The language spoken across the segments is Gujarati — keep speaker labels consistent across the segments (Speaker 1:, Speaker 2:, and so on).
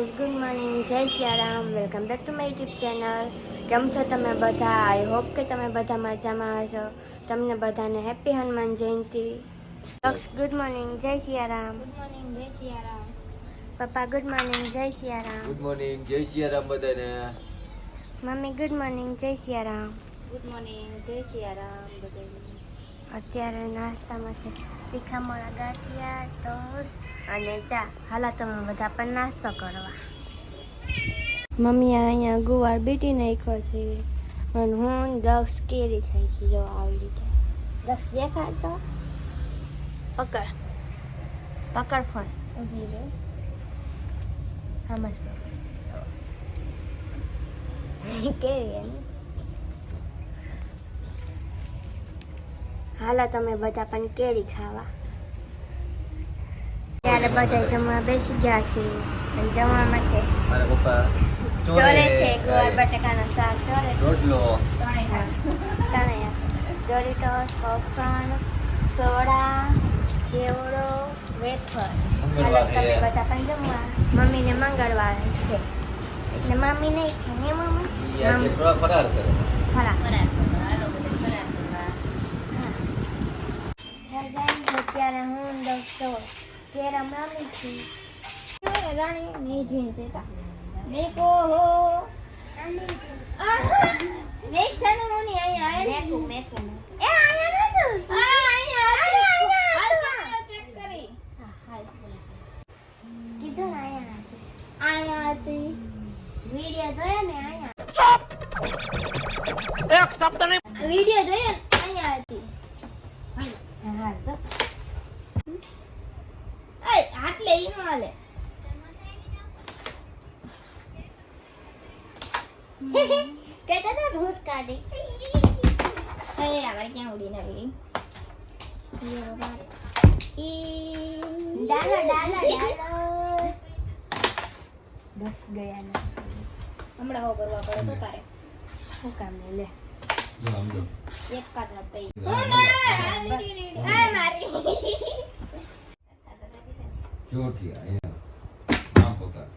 Speaker 1: ગાઈઝ ગુડ મોર્નિંગ જય Siyaram welcome back to my YouTube channel કેમ છો તમે બધા આઈ હોપ કે તમે બધા મજામાં હશો તમને બધાને હેપી હનુમાન જયંતિ લક્ષ ગુડ મોર્નિંગ જય સિયારામ ગુડ મોર્નિંગ જય સિયારામ પપ્પા ગુડ મોર્નિંગ જય સિયારામ
Speaker 2: ગુડ મોર્નિંગ જય સિયારામ બધાને
Speaker 1: મમ્મી ગુડ મોર્નિંગ જય સિયારામ ગુડ મોર્નિંગ જય સિયારામ અત્યારે નાસ્તામાં છે. તીખા મોળા ગાંઠિયા ટોસ અને ચા. હાલા તમે બધા પણ નાસ્તો કરવા. મમ્મી અહીંયા ગુવાર બેટી નાખ્યો છે અને હું દક્ષ કેરી થઈ છે. જો આવી રીતે. દક્ષ દેખાડતો પકડ. પકડ ફોન. ઊભી રહે. આમ જ પકડ. કેવી એમ. હાલો તમે બધા પણ કેરી ખાવા. ત્યારે બધા જમવા બેસી ગયા છે જમવામાં છે
Speaker 2: મારા પપ્પા
Speaker 1: ચોરે છે ગોળ બટાકાનો શાક ચોરે.
Speaker 2: રોટલો.
Speaker 1: તણયા ડોરીટોસ પોપકોર્ન સોડા ચેવડો વેફર. હાલો તમે બધા પણ જમવા. મમ્મીને મંગળવાર છે. એટલે મમ્મી નહીં ખાય મમ્મી?
Speaker 2: ફરાર કરે. ફરાર ફરાર કરે
Speaker 1: ખરા અત્યારે હું ડોક્ટર કેરમ રમી છું. રાણી નહીં જોઈ જતા.
Speaker 3: મેકો હો. મેક સનુ મુની અહીંયા આય
Speaker 1: મેકુ
Speaker 3: એ આ હાલ ચેક કરી.
Speaker 1: કીધું ને આયા
Speaker 3: હતી.
Speaker 1: વીડિયો જોયો ને આયા.
Speaker 3: વિડિયો જોયો ને? અહીંયા હતી
Speaker 1: કહેતા હતા ભૂસ કાઢી
Speaker 3: એ આગળ ક્યાં ઉડીને આવી ઈ
Speaker 1: ડાલો ડાલો ડાલો બસ ગયા ને
Speaker 3: હમણાં હો કરવા પડે તો તારે
Speaker 1: શું કામ ને લે.
Speaker 3: એક કાર્ડ ન પઈ. આ મારી
Speaker 2: ચોથી અહીંયા આમ પકડ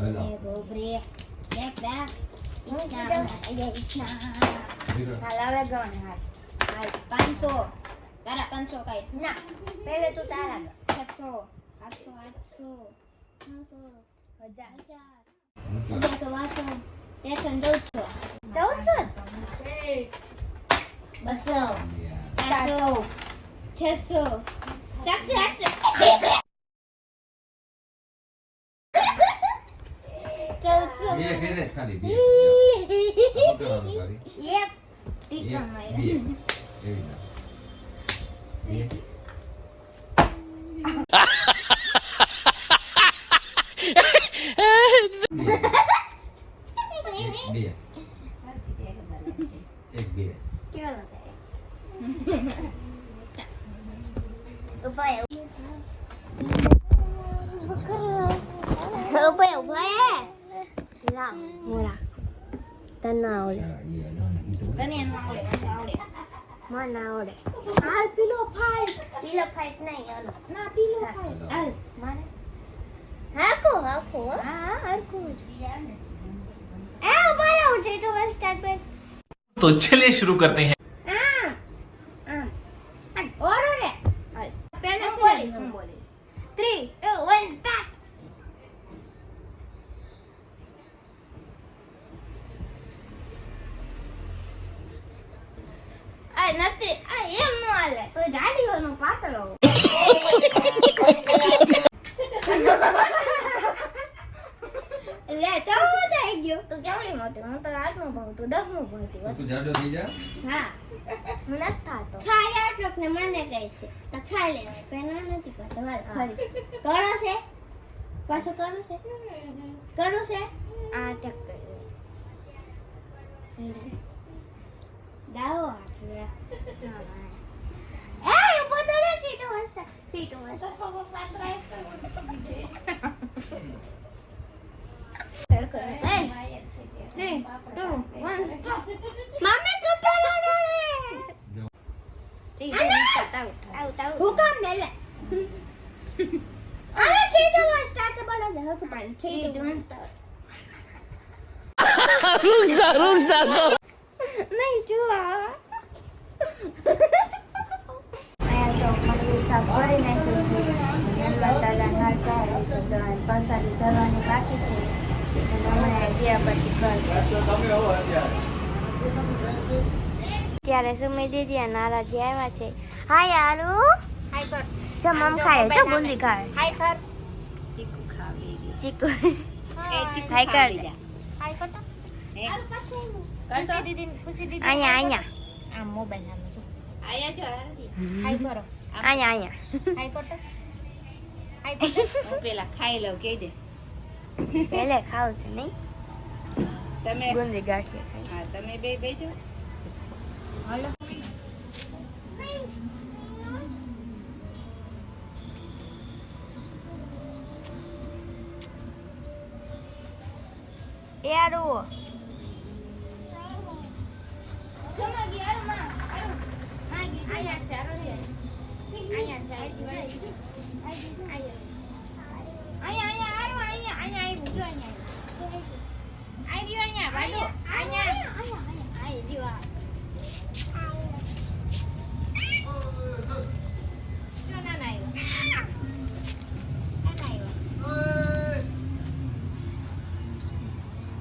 Speaker 2: હેલો.
Speaker 3: એ પાંચસો તારા પાંચસો કાંઈ
Speaker 1: ના પહેલે તું તારા
Speaker 3: છસો આઠસો આઠસો નવસો
Speaker 1: હજાર.
Speaker 3: અગિયારસો બારસો તેરસો ચૌદસો
Speaker 1: ચૌદસો
Speaker 3: બસો. ચારસો છસો સાતસો આઠસો ચૌદસો
Speaker 2: બે ફેરે જ ખાલી બે આ પકડવાનું ખાલી.
Speaker 1: એક
Speaker 3: ટીકમ
Speaker 2: એક, એવી ના. એક, બે. એક, બે.
Speaker 1: ચલો ઉભા ઉભા ઉભા લા મોરા તને આવડે
Speaker 2: હા, ઈ હાલો ને. ઈ તો
Speaker 3: તને એનું આવડે મને આવડે
Speaker 1: મને આવડે
Speaker 3: હાલ પીલો ફાઈટ
Speaker 1: કિલો ફાઈટ નહીં હાલો
Speaker 3: ના પીલો ફાઈટ હાલ
Speaker 1: મારે હાકો હાકો હા હા હાકો એ ઉભા રહો ટેટો સ્ટાર્ટ પર
Speaker 4: तो चलिए शुरू करते हैं
Speaker 3: જાડીઓનો
Speaker 1: લે તો થઈ ગયો.
Speaker 3: તું કેવડી મોટી હું તો આઠમું ભણું તું દસમું ભણતી
Speaker 2: તો તું જાડો થઈ જા.
Speaker 1: હા
Speaker 3: હું નથી થાતો.
Speaker 1: ખાઈ આટલો ને મને કહે છે. તો ખાઈ લેવાય પહેલા નથી કરતો હાલ ખરી કરો છે? પાછો કરો છે? કરો છે?
Speaker 3: આ ટક
Speaker 1: દાવો હાથ લે એ ઊભો તો રે સીટો વાસતા સીટો વાસતા
Speaker 3: Three, two, one, stop.
Speaker 1: મમ્મી કપડા નો રે
Speaker 3: Three, two, one, start. Out,
Speaker 1: હુકમ
Speaker 3: one, three, two, one, start.
Speaker 1: તો મંદિર સાફ કરી નાખ્યું છે હનુમાન દાદા હાર ચાલે તો જવાનું પ્રસાદી ધરવાની બાકી છે હમણાં ગયા પછી કરશે ત્યારે સુમી દીદી અને નારાજી આવ્યા છે? હા યારુ
Speaker 3: હાય કર
Speaker 1: જો મમ ખાય. તો બુંદી ખાય.
Speaker 3: હાય કર
Speaker 1: ચીકુ
Speaker 3: એ ચીકુ
Speaker 1: હાય કર.
Speaker 3: હાય કરતા? ખુશી દીદી ખુશી દીદી
Speaker 1: અહીંયા અહીંયા.
Speaker 3: આમ મોબાઈલ આમ જો.
Speaker 5: આયા જો.
Speaker 3: હાય કરો
Speaker 1: અહીંયા અહીંયા.
Speaker 3: હાય કરતા હાય કરતા
Speaker 5: હું પેલા ખાઈ લઉં કહી દે.
Speaker 1: પેલે ખાવ છે નહીં?
Speaker 5: તમે
Speaker 1: ગુંદી ગાંઠિયા ખાય.
Speaker 5: હા તમે બે બેજો.
Speaker 3: હાલો.
Speaker 1: યારુ
Speaker 3: અહીંયા છે હાલો રે. અહીંયા છે અહીંયા અહીંયા આવ્યું જો અહીંયા આવ્યું અહીંયા ભાઈઓ અહીંયા જો નાના આવ્યો નાના આવ્યો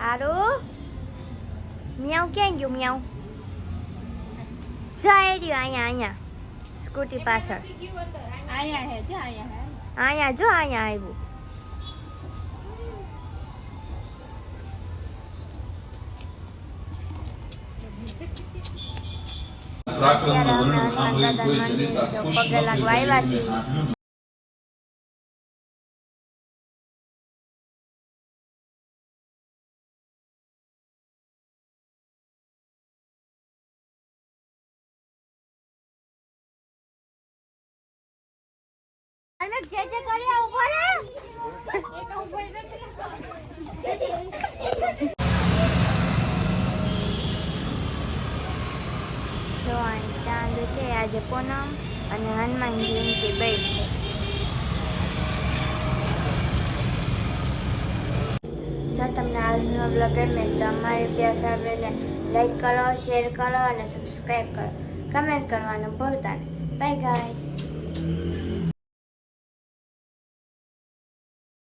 Speaker 1: આરુ મ્યાઉ ક્યાં ગયું મિયાઉ જાય રહ્યો અહીંયા અહીંયા સ્કૂટી પાછળ
Speaker 5: અહીંયા હે જો અહીંયા હે
Speaker 1: અહીંયા જો અહીંયા આવ્યું અત્યારે અમે હનુમાન મંદિરે જો જે કર્યા ઊભો ચાંદ છે, આજે પૂનમ અને હનુમાન જયંતિ બે છે. જો તમને આજનો બ્લોગ ગમે તો અમારી પ્યાસ આવેલે લાઈક કરો શેર કરો અને સબસ્ક્રાઈબ કરો. કમેન્ટ કરવાનું ભૂલતા નહીં. Bye guys